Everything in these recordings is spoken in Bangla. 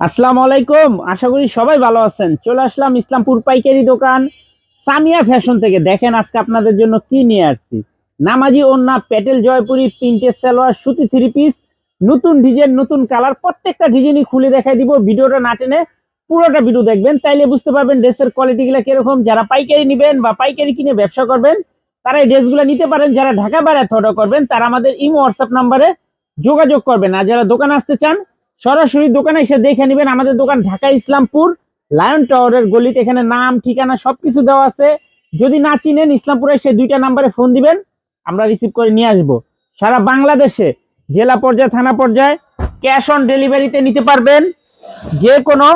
আসসালামু আলাইকুম। আশা করি সবাই ভালো আছেন। চলে আসলাম ইসলামপুর পাইকারি দোকান সামিয়া ফ্যাশন থেকে। দেখেন আজকে আপনাদের জন্য কি নিয়ে আসছি। নামাজি ওন্না প্যাটেল জয়পুরি প্রিন্টের সালোয়ার, সুতি থ্রি পিস নতুন ডিজাইন নতুন কালার প্রত্যেকটা ডিজাইনই খুলে দেখাই দিব। ভিডিওটা না টেনে পুরোটা ভিডিও দেখবেন, তাইলে বুঝতে পারবেন ড্রেসের কোয়ালিটিগুলো কীরকম। যারা পাইকারি নেবেন বা পাইকারি কিনে ব্যবসা করবেন, তারা এই ড্রেসগুলো নিতে পারেন। যারা ঢাকা বেড়াতে অর্ডার করবেন, তারা আমাদের ইমো, হোয়াটসঅ্যাপ নাম্বারে যোগাযোগ করবেন। আর যারা দোকানে আসতে চান সরাসরি দোকানে এসে দেখে নেবেন আমাদের দোকান ঢাকা ইসলামপুর লায়ন টাওয়ারের গলিতে এখানে নাম, ঠিকানা সবকিছু দেওয়া আছে। যদি না চিনেন ইসলামপুরে এসে দুইটা নাম্বারে ফোন দিবেন, আমরা রিসিভ করে নিয়ে আসব। সারা বাংলাদেশে জেলা পর্যায়ে, থানা পর্যায়ে ক্যাশ অন ডেলিভারিতে নিতে পারবেন। যে কোনো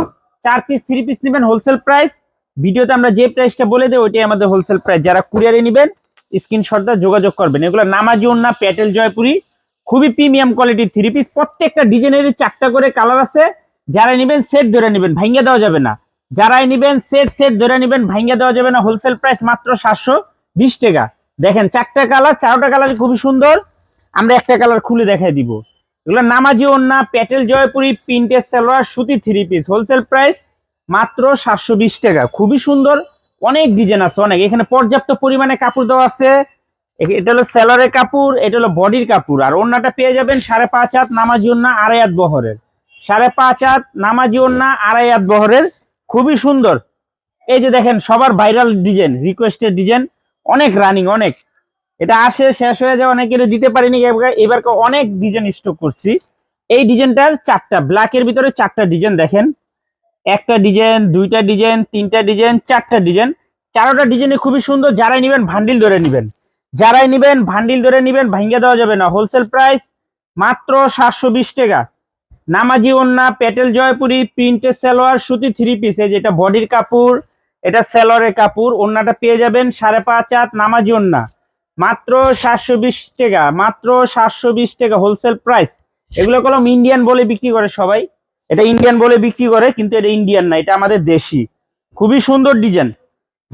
চার পিস থ্রি পিস নেবেন হোলসেল প্রাইস ভিডিওতে আমরা যে প্রাইসটা বলে দেবো, ওইটাই আমাদের হোলসেল প্রাইস যারা কুরিয়ারে নেবেন স্ক্রিনশটটা যোগাযোগ করবেন। এগুলো নামাজি না প্যাটেল, জয়পুরি। খুবই প্রিমিয়াম কোয়ালিটির থ্রি পিস প্রত্যেকটা ডিজাইনের চারটা করে কালার আছে। যারা নেবেন সেট ধরে নেবেন ভাঙ্গা দেওয়া যাবে না। যারাই নেবেন সেট সেট ধরে নেবেন ভাঙ্গা দেওয়া যাবে না। হোলসেল প্রাইস মাত্র সাতশো বিশ টাকা। দেখেন, চারটা কালার চারটা কালার খুবই সুন্দর। আমরা একটা কালার খুলে দেখাই দিব। এগুলো নামাজি ওন্না প্যাটেল জয়পুরি প্রিন্টের সালোয়ার, সুতি থ্রি পিস হোলসেল প্রাইস মাত্র সাতশো বিশ টাকা। খুবই সুন্দর। অনেক ডিজাইন আছে, অনেক। এখানে পর্যাপ্ত পরিমাণে কাপড় দেওয়া আছে। এটা হলো সেলরের কাপড়, এটা হলো বডির কাপড়। আর ওন্নাটা পেয়ে যাবেন সাড়ে পাঁচ হাত নামাজি ওন্না আড়াই হাত বহরের। সাড়ে পাঁচ হাত নামাজি ওন্না আড়াই হাত বহরের। খুবই সুন্দর। এই যে দেখেন, সবার ভাইরাল ডিজাইন রিকোয়েস্টের ডিজাইন। অনেক রানিং অনেক। এটা আসে, শেষ হয়ে যায়, অনেকের দিতে পারিনি। এবার- এবারকে অনেক ডিজাইন স্টক করছি। এই ডিজাইনটার চারটা ব্ল্যাকের ভিতরে চারটা ডিজাইন দেখেন। একটা ডিজাইন, দুইটা ডিজাইন, তিনটা ডিজাইন, চারটা ডিজাইন। চারোটা ডিজাইনে খুবই সুন্দর। যারাই নেবেন ভান্ডিল ধরে নেবেন। যারাই নেবেন, ভান্ডিল ধরে নেবেন ভাঙ্গা দেওয়া যাবে না। হোলসেল প্রাইস মাত্র সাতশো বিশ টাকা। নামাজি ওন্না প্যাটেল জয়পুরি প্রিন্টের সালোয়ার, সুতি থ্রি পিস এই যেটা বডির কাপড়, এটা সেলরের কাপড়, ওন্নাটা পেয়ে যাবেন সাড়ে পাঁচ হাত নামাজি ওন্না। মাত্র সাতশো বিশ টাকা, মাত্র সাতশো বিশ টাকা হোলসেল প্রাইস এগুলো কলম ইন্ডিয়ান বলে বিক্রি করে সবাই। এটা ইন্ডিয়ান বলে বিক্রি করে, কিন্তু এটা ইন্ডিয়ান না, এটা আমাদের দেশি। খুবই সুন্দর ডিজাইন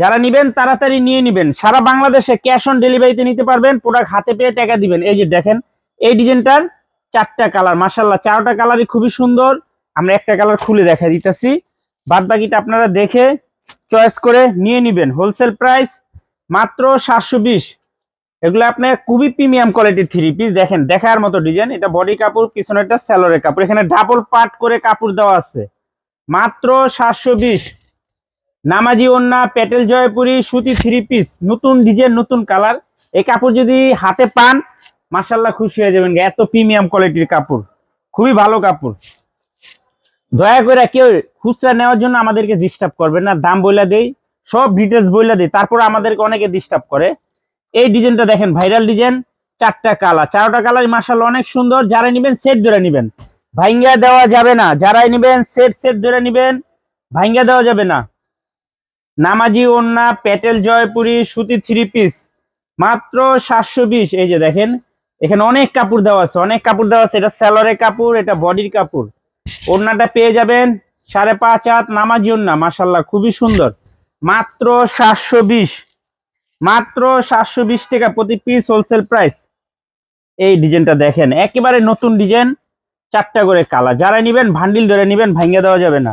যারা নিবেন, তাড়াতাড়ি নিয়ে নিবেন। সারা বাংলাদেশে ক্যাশ অন ডেলিভারিতে নিতে পারবেন প্রোডাক্ট হাতে পেয়ে টাকা দিবেন। এই যে দেখেন, এই ডিজাইনটার চারটা কালার মাসাল্লাহ চারটা কালারই খুবই সুন্দর। আমরা একটা কালার খুলে দেখা দিতেছি। বাদ বাকিটা আপনারা দেখে চয়েস করে নিয়ে নিবেন। হোলসেল প্রাইস মাত্র সাতশো বিশ। এগুলো আপনার খুবই প্রিমিয়াম কোয়ালিটির থ্রি পিস দেখেন, দেখার মতো ডিজাইন এটা বডি কাপড়, পিছনেরটা স্যালোরের কাপড়। এখানে ডাবল পার্ট করে কাপড় দেওয়া আছে। মাত্র সাতশো বিশ। নামাজি ওন্না প্যাটেল জয়পুরি, সুতি থ্রি পিস নতুন ডিজাইন নতুন কালার এই কাপড় যদি হাতে পান মাসাল্লাহ খুশি হয়ে যাবেন এত প্রিমিয়াম কোয়ালিটির কাপড়। খুবই ভালো কাপড়। দয়া করে কেউ খুচরা নেওয়ার জন্য আমাদেরকে ডিস্টার্ব করবেন না। দাম বইলা দেই, সব ডিটেলস বইলা দেই। তারপর আমাদেরকে অনেকে ডিস্টার্ব করে। এই ডিজাইনটা দেখেন ভাইরাল ডিজাইন চারটা কালার চারটা কালার মাসাল্লাহ অনেক সুন্দর। যারা নিবেন সেট ধরে নিবেন। ভাইঙ্গা দেওয়া যাবে না। যারাই নিবেন সেট সেট ধরে নিবেন। ভাইঙ্গা দেওয়া যাবে না। নামাজি ওন্না প্যাটেল জয়পুরি, সুতি থ্রি পিস মাত্র সাতশো বিশ। এই যে দেখেন, এখানে অনেক কাপড় দেওয়া আছে, অনেক কাপড় দেওয়া আছে। এটা স্যালোরের কাপড়, এটা বডির কাপড়। ওন্নাটা পেয়ে যাবেন সাড়ে পাঁচ হাত নামাজি ওন্না মাসাল্লাহ খুবই সুন্দর। মাত্র সাতশো বিশ। মাত্র সাতশো বিশ টাকা প্রতি পিস হোলসেল প্রাইস এই ডিজাইনটা দেখেন, একেবারে নতুন ডিজাইন, চারটা করে কালার। যারা নিবেন ভান্ডিল ধরে নিবেন ভাঙ্গা দেওয়া যাবে না।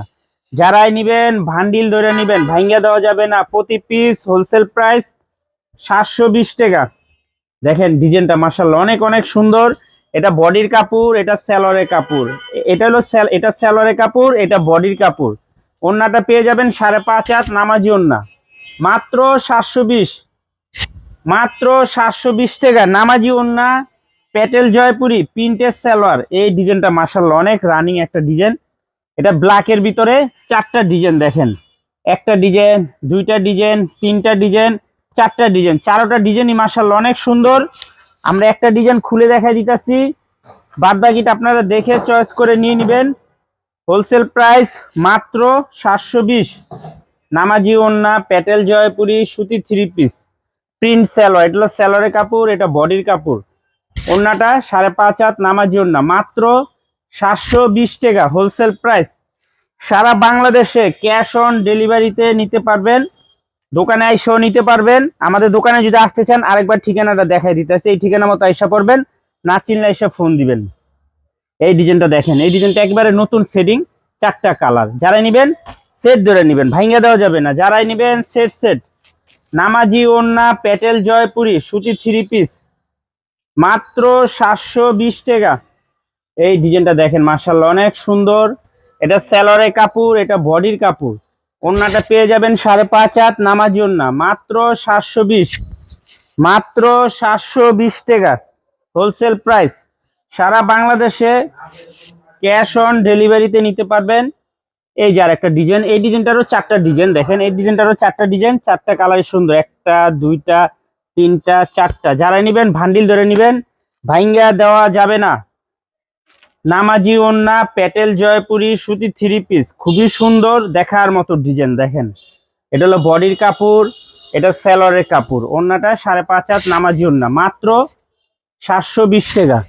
যারাই নিবেন, ভান্ডিল ধরে নিবেন ভাঙ্গা দেওয়া যাবে না। প্রতি পিস হোলসেল প্রাইস সাতশো বিশ টাকা। দেখেন, ডিজাইনটা মার্শাল্লাহ অনেক অনেক সুন্দর। এটা বডির কাপড়, এটা স্যালোরের কাপড়। এটা হলো এটা স্যালোরের কাপড়, এটা বডির কাপড়। ওন্নাটা পেয়ে যাবেন সাড়ে পাঁচ হাত নামাজি ওন্না। মাত্র সাতশো বিশ। মাত্র সাতশো বিশ টাকা নামাজি ওন্না। প্যাটেল জয়পুরি, প্রিন্টের সালোয়ার এই ডিজাইনটা মার্শাল্লাহ অনেক রানিং একটা ডিজাইন। এটা ব্ল্যাকের ভিতরে চারটা ডিজাইন দেখেন। একটা ডিজাইন দুইটা ডিজাইন তিনটা ডিজাইন চারটা ডিজাইন চারোটা ডিজাইনই মার্শাল্লাহ অনেক সুন্দর। আমরা একটা ডিজাইন খুলে দেখাই দিতেছি। বাদ বাকিটা আপনারা দেখে চয়েস করে নিয়ে নেবেন। হোলসেল প্রাইস মাত্র সাতশো বিশ। নামাজি ওন্না, প্যাটেল জয়পুরি, সুতি থ্রি পিস প্রিন্ট স্যালোয়ার এটা হলো স্যালোয়ারের কাপড়, এটা বডির কাপড়। ওন্নাটা সাড়ে পাঁচ হাত নামাজি ওন্না। মাত্র সাতশো বিশ টাকা হোলসেল প্রাইস সারা বাংলাদেশে ক্যাশ অন ডেলিভারিতে নিতে পারবেন, দোকানে আইসাও নিতে পারবেন। আমাদের দোকানে যদি আসতে চান, আরেকবার ঠিকানাটা দেখাই দিতেছে এই ঠিকানা মতো আইসা পড়বেন, না চিনলে এসে ফোন দিবেন। এই ডিজাইনটা দেখেন, এই ডিজাইনটা একবারে নতুন সেটিং চারটা কালার যারাই নিবেন সেট ধরে নিবেন, ভাঙ্গা দেওয়া যাবে না। যারাই নিবেন সেট সেট নামাজি ওন্না প্যাটেল, জয়পুরি, সুতি থ্রি পিস মাত্র সাতশো বিশ টাকা। এই ডিজাইনটা দেখেন মার্শাল্লাহ অনেক সুন্দর। এটা স্যালোরে কাপড়, এটা বডির কাপড়। ওন্নাটা পেয়ে যাবেন সাড়ে পাঁচ হাত নামাজি ওন্না মাত্র সাতশো বিশ। মাত্র সাতশো বিশ টাকা হোলসেল প্রাইস সারা বাংলাদেশে ক্যাশ অন ডেলিভারিতে নিতে পারবেন। এই যে আর একটা ডিজাইন, এই ডিজাইনটারও চারটা ডিজাইন দেখেন, এই ডিজাইনটারও চারটা ডিজাইন, চারটা কালার সুন্দর, একটা, দুইটা, তিনটা, চারটা। যারা নিবেন ভান্ডিল ধরে নিবেন, ভাইঙ্গা দেওয়া যাবে না। নামাজি ওন্না প্যাটেল জয়পুরি, সুতি থ্রি পিস খুবই সুন্দর দেখার মতো ডিজাইন দেখেন। এটা হলো বডির কাপড়, এটা স্যালোয়ারের কাপড়। ওন্নাটা সাড়ে পাঁচ হাত নামাজি ওন্না মাত্র সাতশো বিশ টাকা।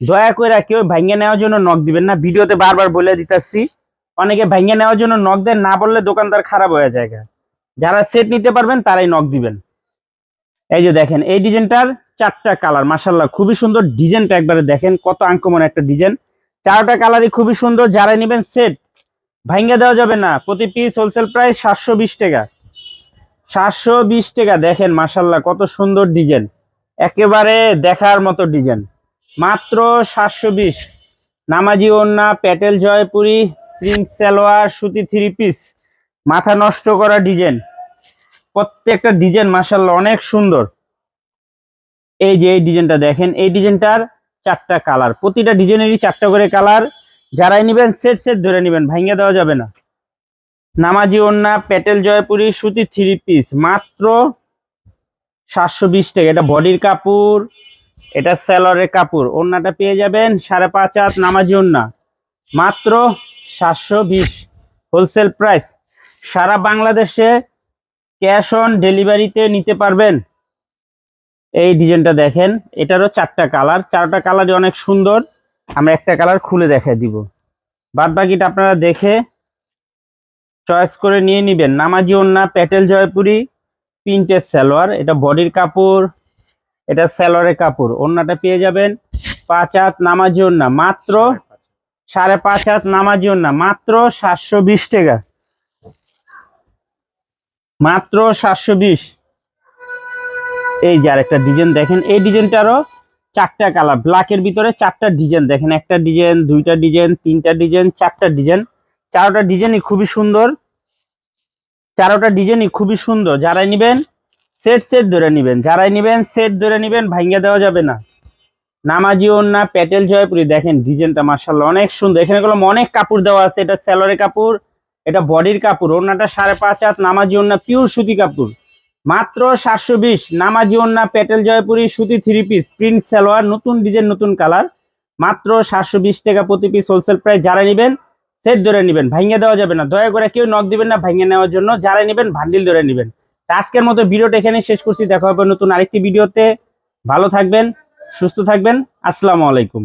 দয়া করে কেউ ভাঙ্গে নেওয়ার জন্য নখ দিবেন না। ভিডিওতে বারবার বলে দিতেছি, অনেকে ভাঙ্গে নেওয়ার জন্য নখ দেন, না বললে দোকানদার খারাপ হয়ে যায় যারা সেট নিতে পারবেন, তারাই নখ দিবেন। এই যে দেখেন, এই ডিজাইনটার চারটা কালার মাসাল্লাহ খুবই সুন্দর। ডিজাইনটা একবারে দেখেন, কত আঙ্কমন একটা ডিজাইন চারটা কালারই খুবই সুন্দর যারা নেবেন সেট ভাঙ্গে দেওয়া যাবে না। প্রতি পিস হোলসেল প্রাইস সাতশো বিশ টাকা। সাতশো বিশ টাকা, দেখেন মাসাল্লাহ কত সুন্দর ডিজাইন একেবারে দেখার মতো ডিজাইন মাত্র সাতশো বিশ। নামাজি ওন্না প্যাটেল জয়পুরি প্রিন্স সালোয়ার, সুতি থ্রি পিস মাথা নষ্ট করা ডিজাইন প্রত্যেকটা ডিজাইন মাসাল্লাহ অনেক সুন্দর। এই যে এই ডিজাইনটা দেখেন, এই ডিজাইনটার চারটা কালার প্রতিটা ডিজাইনেরই চারটা করে কালার যারাই নেবেন সেট সেট ধরে নেবেন, ভাঙ্গে দেওয়া যাবে না। নামাজি ওন্না প্যাটেল জয়পুরি, সুতি থ্রি পিস মাত্র সাতশো বিশ টাকা। এটা বডির কাপড়, এটা স্যালোয়ারের কাপড়। ওন্নাটা পেয়ে যাবেন সাড়ে পাঁচ হাত নামাজি ওন্না মাত্র সাতশো বিশ। হোলসেল প্রাইস সারা বাংলাদেশে ক্যাশ অন ডেলিভারিতে নিতে পারবেন। এই ডিজাইনটা দেখেন, এটারও চারটা কালার। চারটা কালারই অনেক সুন্দর, আমরা একটা কালার খুলে দেখাই দিব। বাদ বাকিটা আপনারা দেখে চয়েস করে নিয়ে নিবেন। নামাজি ওন্না, প্যাটেল জয়পুরি, প্রিন্টের সালোয়ার, এটা বডির কাপড়, এটা সালোয়ারের কাপড়। ওন্নাটা পেয়ে যাবেন পাঁচ হাত নামাজি ওন্না, মাত্র সাড়ে পাঁচ হাত নামাজি ওন্না, মাত্র সাতশো বিশ টাকা। মাত্র সাতশো বিশ। এই যে আরেকটা ডিজাইন দেখেন, এই ডিজাইনটারও চারটা কালার ব্ল্যাকের ভিতরে চারটা ডিজাইন দেখেন, একটা ডিজাইন দুইটা ডিজাইন তিনটা ডিজাইন চারটা ডিজাইন চারোটা ডিজাইনই খুবই সুন্দর। চারোটা ডিজাইনই খুবই সুন্দর। যারাই নিবেন সেট সেট ধরে নিবেন। যারাই নিবেন সেট ধরে নিবেন ভাঙ্গা দেওয়া যাবে না। নামাজি ওন্না প্যাটেল জয়পুরি, দেখেন ডিজাইনটা মার্শাল্লাহ অনেক সুন্দর। এখানে গুলো অনেক কাপড় দেওয়া আছে, এটা স্যালোয়ারের কাপড়, এটা বডির কাপড় ওন্নাটা সাড়ে পাঁচ হাত, নামাজি ওন্না পিওর সুতি কাপড়। মাত্র সাতশো বিশ, নামাজি ওন্না প্যাটেল জয়পুরি, সুতি থ্রি পিস, প্রিন্ট সালোয়ার, নতুন ডিজাইন, নতুন কালার। মাত্র সাতশো বিশ টাকা প্রতি পিস হোলসেল প্রাইস যারা নেবেন সেট ধরে নেবেন, ভাঙিয়ে দেওয়া যাবে না। দয়া করে কেউ নক দিবেন না, ভাঙিয়ে নেওয়ার জন্য। যারা নেবেন ভান্ডিল ধরে নেবেন। আজকের মতো ভিডিওটা এখানে শেষ করছি। দেখা হবে নতুন আরেকটি ভিডিওতে। ভালো থাকবেন, সুস্থ থাকবেন। আসসালামু আলাইকুম।